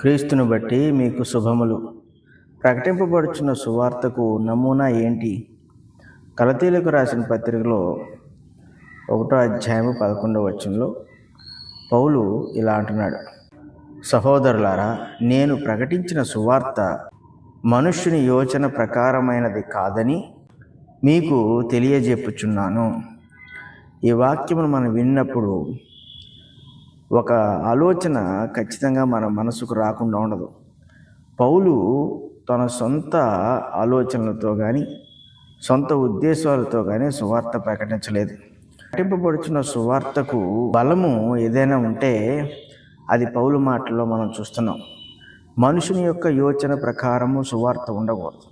క్రీస్తును బట్టి మీకు శుభములు. ప్రకటింపబడుచున్న సువార్తకు నమూనా ఏంటి? కలతీలకు రాసిన పత్రికలో ఒకటో అధ్యాయము పదకొండవ వచనంలో పౌలు ఇలా అంటున్నాడు. సహోదరులారా నేను ప్రకటించిన సువార్త మనుష్యుని యోచన ప్రకారమైనది కాదని మీకు తెలియజెప్పుచున్నాను ఈ వాక్యమును మనం విన్నప్పుడు ఒక ఆలోచన ఖచ్చితంగా మన మనసుకు రాకుండా ఉండదు. పౌలు తన సొంత ఆలోచనలతో కానీ సొంత ఉద్దేశాలతో కానీ సువార్త ప్రకటించలేదు. ప్రకటింపబడుచున్న సువార్తకు బలము ఏదైనా ఉంటే అది పౌలు మాటల్లో మనం చూస్తున్నాం. మనుషుని యొక్క యోచన ప్రకారము సువార్త ఉండకూడదు.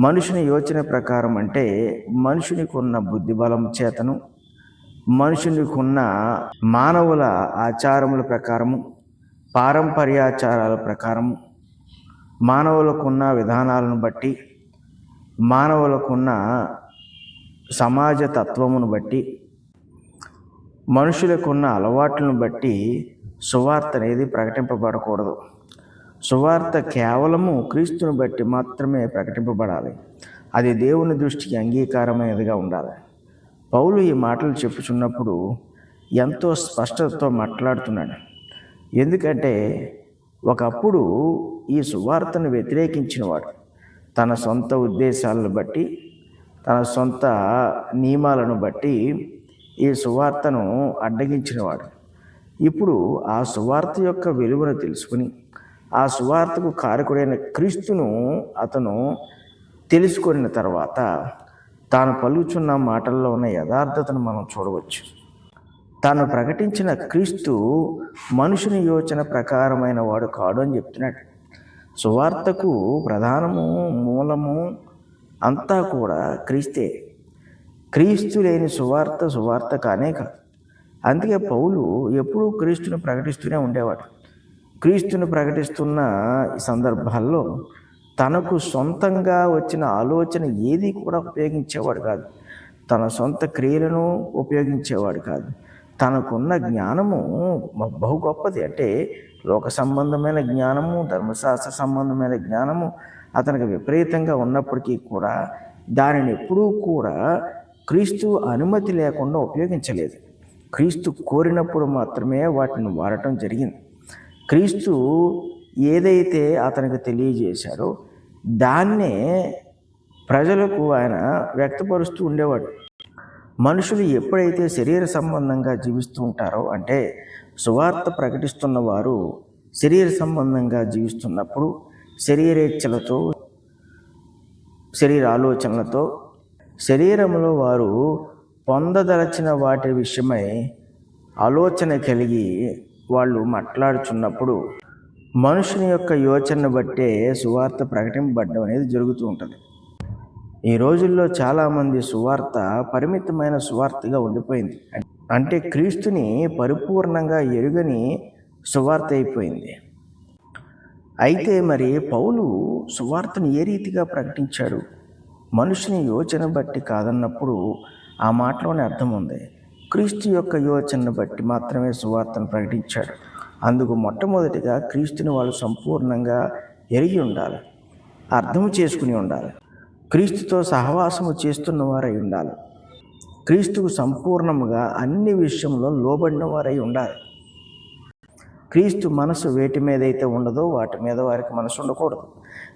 మనుషుని యోచన ప్రకారం అంటే మనుషునికి ఉన్న బుద్ధి బలం చేతను మనుషునికున్న మానవుల ఆచారముల ప్రకారము పారంపర్యాచారాల ప్రకారము మానవులకున్న విధానాలను బట్టి మానవులకున్న సమాజ తత్వమును బట్టి మనుషులకున్న అలవాట్లను బట్టి సువార్త అనేది ప్రకటింపబడకూడదు. సువార్త కేవలము క్రీస్తుని బట్టి మాత్రమే ప్రకటింపబడాలి. అది దేవుని దృష్టికి అంగీకారమైనదిగా ఉండాలి. పౌలు ఈ మాటలు చెప్పుచున్నప్పుడు ఎంతో స్పష్టతతో మాట్లాడుతున్నాడు. ఎందుకంటే ఒకప్పుడు ఈ సువార్తను వ్యతిరేకించినవాడు. తన సొంత ఉద్దేశాలను బట్టి తన సొంత నియమాలను బట్టి ఈ సువార్తను అడ్డగించినవాడు. ఇప్పుడు ఆ సువార్త యొక్క విలువను తెలుసుకుని ఆ సువార్తకు కారకుడైన క్రీస్తును అతను తెలుసుకున్న తర్వాత తాను పలుకుచున్న మాటల్లో ఉన్న యథార్థతను మనం చూడవచ్చు. తాను ప్రకటించిన క్రీస్తు మనుషుని యోచన ప్రకారమైన వాడు కాడు అని చెప్తున్నాడు. సువార్తకు ప్రధానము మూలము అంతా కూడా క్రీస్తే. క్రీస్తు లేని సువార్త సువార్త కానే కాదు. అందుకే పౌలు ఎప్పుడూ క్రీస్తుని ప్రకటిస్తూనే ఉండేవాడు. క్రీస్తుని ప్రకటిస్తున్న సందర్భాల్లో తనకు సొంతంగా వచ్చిన ఆలోచన ఏది కూడా ఉపయోగించేవాడు కాదు. తన సొంత క్రియలను ఉపయోగించేవాడు కాదు. తనకున్న జ్ఞానము బహు గొప్పది. అంటే లోక సంబంధమైన జ్ఞానము ధర్మశాస్త్ర సంబంధమైన జ్ఞానము అతనికి విపరీతంగా ఉన్నప్పటికీ కూడా దానిని ఎప్పుడూ కూడా క్రీస్తు అనుమతి లేకుండా ఉపయోగించలేదు. క్రీస్తు కోరినప్పుడు మాత్రమే వాటిని వాడటం జరిగింది. క్రీస్తు ఏదైతే అతనికి తెలియజేశాడో దాన్నే ప్రజలకు ఆయన వ్యక్తపరుస్తూ ఉండేవాడు. మనుషులు ఎప్పుడైతే శరీర సంబంధంగా జీవిస్తూ ఉంటారో అంటే సువార్త ప్రకటిస్తున్న వారు శరీర సంబంధంగా జీవిస్తున్నప్పుడు శరీరేచ్ఛలతో శరీర ఆలోచనలతో శరీరంలో వారు పొందదలచిన వాటి విషయమై ఆలోచన కలిగి వాళ్ళు మాట్లాడుచున్నప్పుడు మనుషుని యొక్క యోచనను బట్టే సువార్త ప్రకటింపబడ్డం అనేది జరుగుతూ ఉంటుంది. ఈ రోజుల్లో చాలామంది సువార్త పరిమితమైన సువార్తగా ఉండిపోయింది. అంటే క్రీస్తుని పరిపూర్ణంగా ఎరుగని సువార్త అయిపోయింది. అయితే మరి పౌలు సువార్తను ఏ రీతిగా ప్రకటించాడు? మనుషుని యోచన బట్టి కాదన్నప్పుడు ఆ మాటలోనే అర్థం ఉంది. క్రీస్తు యొక్క యోచనను బట్టి మాత్రమే సువార్తను ప్రకటించాడు. అందుకు మొట్టమొదటిగా క్రీస్తుని వాళ్ళు సంపూర్ణంగా ఎరిగి ఉండాలి అర్థం చేసుకుని ఉండాలి క్రీస్తుతో సహవాసము చేస్తున్న వారై ఉండాలి. క్రీస్తుకు సంపూర్ణముగా అన్ని విషయంలో లోబడిన వారై ఉండాలి. క్రీస్తు మనసు వేటి మీద అయితే ఉండదో వాటి మీద వారికి మనసు ఉండకూడదు.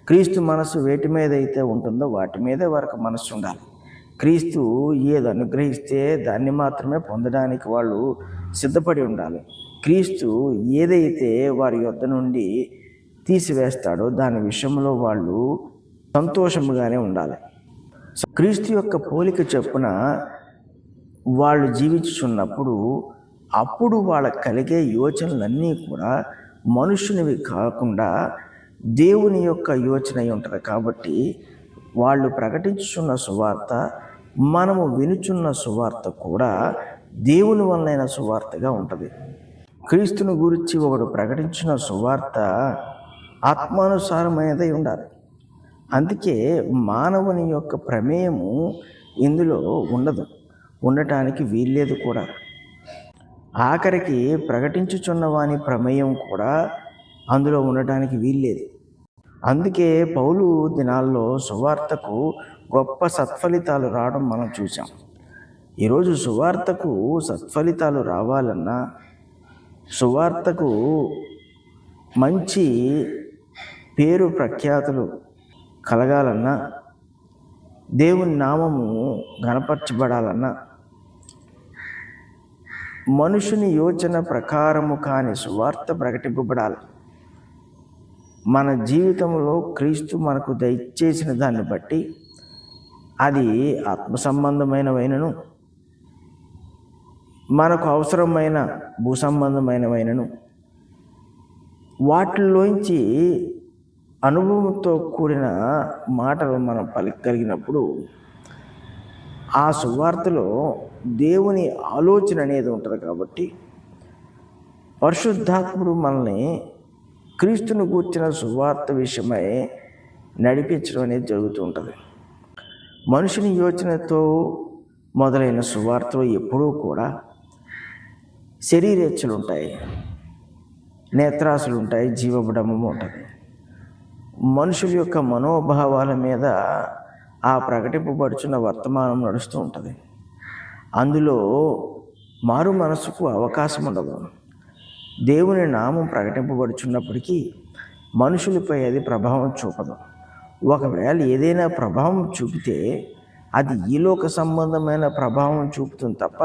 క్రీస్తు మనసు వేటి మీద అయితే ఉంటుందో వాటి మీదే వారికి మనసు ఉండాలి. క్రీస్తు ఏది అనుగ్రహిస్తే దాన్ని మాత్రమే పొందడానికి వాళ్ళు సిద్ధపడి ఉండాలి. క్రీస్తు ఏదైతే వారి యొద్ద నుండి తీసివేస్తాడో దాని విషయంలో వాళ్ళు సంతోషముగానే ఉండాలి. క్రీస్తు యొక్క పోలిక చొప్పున వాళ్ళు జీవించున్నప్పుడు అప్పుడు వాళ్ళకు కలిగే యోచనలన్నీ కూడా మనుషునివి కాకుండా దేవుని యొక్క యోచన అయి ఉంటుంది. కాబట్టి వాళ్ళు ప్రకటించున్న సువార్త మనము వినుచున్న సువార్త కూడా దేవుని వలనైన సువార్తగా ఉంటుంది. క్రీస్తుని గురించి ఒకడు ప్రకటించిన సువార్త ఆత్మానుసారమైనదై ఉండాలి. అందుకే మానవుని యొక్క ప్రమేయము ఇందులో ఉండదు. ఉండటానికి వీల్లేదు కూడా. ఆఖరికి ప్రకటించుచున్న వాని ప్రమేయం కూడా అందులో ఉండటానికి వీల్లేదు. అందుకే పౌలు దినాల్లో సువార్తకు గొప్ప సత్ఫలితాలు రావడం మనం చూసాం ఈరోజు సువార్తకు సత్ఫలితాలు రావాలన్నా సువార్తకు మంచి పేరు ప్రఖ్యాతులు కలగాలన్నా దేవుని నామము గణపరచబడాలన్నా మనుషుని యోచన ప్రకారము కాని సువార్త ప్రకటింపబడాలి. మన జీవితంలో క్రీస్తు మనకు దయచేసిన దాన్ని బట్టి అది ఆత్మ సంబంధమైనవైనను మనకు అవసరమైన భూ సంబంధమైనవైనను. వాటిలోంచి అనుభవంతో కూడిన మాటలు మనం పలికగలిగినప్పుడు ఆ సువార్తలో దేవుని ఆలోచన అనేది ఉంటుంది కాబట్టి పరిశుద్ధాత్ముడు మనల్ని క్రీస్తును కూర్చిన సువార్త విషయమై నడిపించడం అనేది జరుగుతూ ఉంటుంది. మనుషుని యోచనతో మొదలైన సువార్తలు ఎప్పుడూ కూడా శరీరేచ్ఛలు ఉంటాయి నేత్రాసులు ఉంటాయి జీవబడము ఉంటుంది. మనుషుల యొక్క మనోభావాల మీద ఆ ప్రకటింపబడుచున్న వర్తమానం నడుస్తూ ఉంటుంది. అందులో మారు మనసుకు అవకాశం ఉండదు దేవుని నామం ప్రకటింపబడుచున్నప్పటికీ మనుషులపై అది ప్రభావం చూపదు. ఒకవేళ ఏదైనా ప్రభావం చూపితే అది ఈలోక సంబంధమైన ప్రభావం చూపుతుంది తప్ప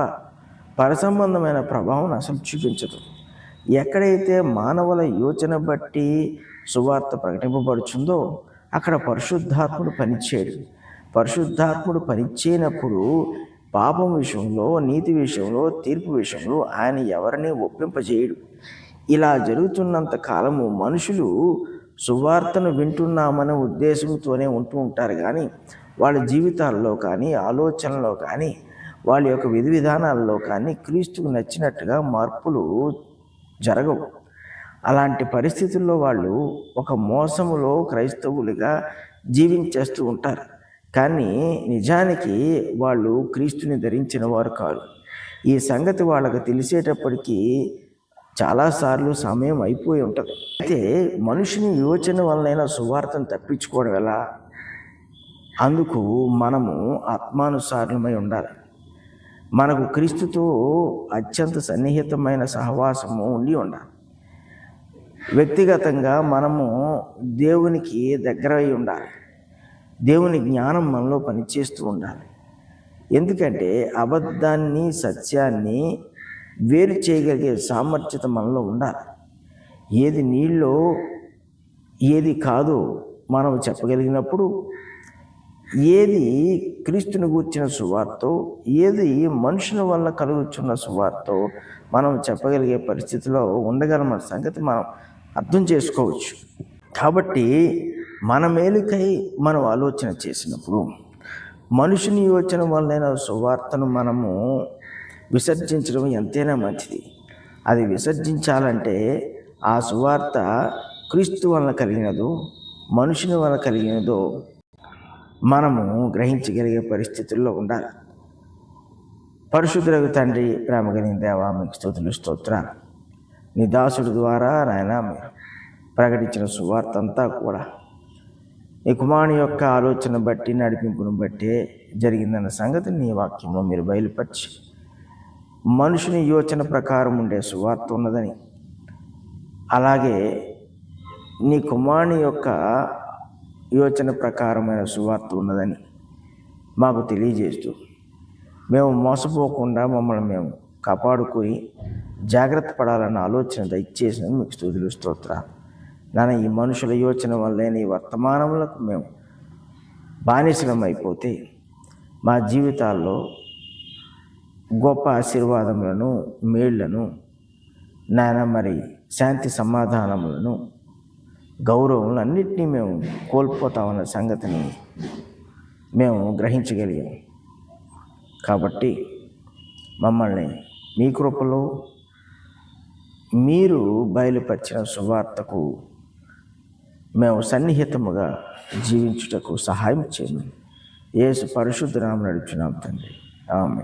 పరసంబంధమైన ప్రభావం అసలు చూపించదు. ఎక్కడైతే మానవుల యోచన బట్టి సువార్త ప్రకటింపబడుచుందో అక్కడ పరిశుద్ధాత్ముడు పనిచేయడు. పరిశుద్ధాత్ముడు పనిచేయనప్పుడు పాపం విషయంలో నీతి విషయంలో తీర్పు విషయంలో ఆయన ఎవరిని ఒప్పింపజేయడు. ఇలా జరుగుతున్నంత కాలము మనుషులు సువార్తను వింటున్నామనే ఉద్దేశంతోనే ఉంటూ ఉంటారు కానీ వాళ్ళ జీవితాల్లో కానీ ఆలోచనలో కానీ వాళ్ళ యొక్క విధి విధానాల్లో కానీ క్రీస్తుకు నచ్చినట్టుగా మార్పులు జరగవు. అలాంటి పరిస్థితుల్లో వాళ్ళు ఒక మోసములో క్రైస్తవులుగా జీవించేస్తూ ఉంటారు. కానీ నిజానికి వాళ్ళు క్రీస్తుని ధరించిన వారు కాదు. ఈ సంగతి వాళ్ళకు తెలిసేటప్పటికీ చాలాసార్లు సమయం అయిపోయి ఉంటుంది. అయితే మనుషుని యోచన వలనైనా సువార్తను తప్పించుకోవడం ఎలా? అందుకు మనము ఆత్మానుసారులమై ఉండాలి. మనకు క్రీస్తుతో అత్యంత సన్నిహితమైన సహవాసము ఉండి ఉండాలి. వ్యక్తిగతంగా మనము దేవునికి దగ్గర అయి ఉండాలి. దేవుని జ్ఞానం మనలో పనిచేస్తూ ఉండాలి. ఎందుకంటే అబద్ధాన్ని సత్యాన్ని వేరు చేయగలిగే సామర్థ్యత మనలో ఉండాలి. ఏది నీళ్ళో ఏది కాదో మనం చెప్పగలిగినప్పుడు ఏది క్రీస్తుని గూర్చిన సువార్తో ఏది మనుషుల వల్ల కలుగుచున్న సువార్తో మనం చెప్పగలిగే పరిస్థితిలో ఉండగలమన్న సంగతి మనం అర్థం చేసుకోవచ్చు. కాబట్టి మన మేలుకై మనం ఆలోచన చేసినప్పుడు మనుషుని యోచన వల్లైన సువార్తను మనము విసర్జించడం ఎంతైనా మంచిది. అది విసర్జించాలంటే ఆ సువార్త క్రీస్తు వలన కలిగినదో మనుషుని వలన కలిగినదో మనము గ్రహించగలిగే పరిస్థితుల్లో ఉండాలి. పరిశుద్ధులకు తండ్రి ప్రేమ కలిగిన దేవా మీకు స్థుతులు స్తోత్ర నీ దాసుడి ద్వారా నాయన మీరు ప్రకటించిన సువార్త అంతా కూడా నీ కుమారుని యొక్క ఆలోచన బట్టి నడిపింపును బట్టి జరిగిందన్న సంగతి నీ వాక్యంలో మీరు బయలుపరిచి మనుషుని యోచన ప్రకారం ఉండే సువార్త ఉన్నదని. అలాగే నీ కుమారుని యొక్క యోచన ప్రకారమైన సువార్త ఉన్నదని మాకు తెలియజేస్తూ మేము మోసపోకుండా మమ్మల్ని మేము కాపాడుకొని జాగ్రత్త పడాలన్న ఆలోచన దయచేసిన మీకు స్థుతులు స్తోత్ర. నాన్న ఈ మనుషుల యోచన వల్లే ఈ వర్తమానములకు మేము బానిసలం అయిపోతే మా జీవితాల్లో గొప్ప ఆశీర్వాదములను మేళ్ళను నాయన మరి శాంతి సమాధానములను గౌరవం అన్నిటినీ మేము కోల్పోతామన్న సంగతిని మేము గ్రహించగలిగాం. కాబట్టి మమ్మల్ని మీ కృపలో మీరు బయలుపరిచిన సువార్తకు మేము సన్నిహితముగా జీవించుటకు సహాయం చేయను ఏసు పరిశుద్ధ నామ నడుచున్నాం తండ్రి. ఆమె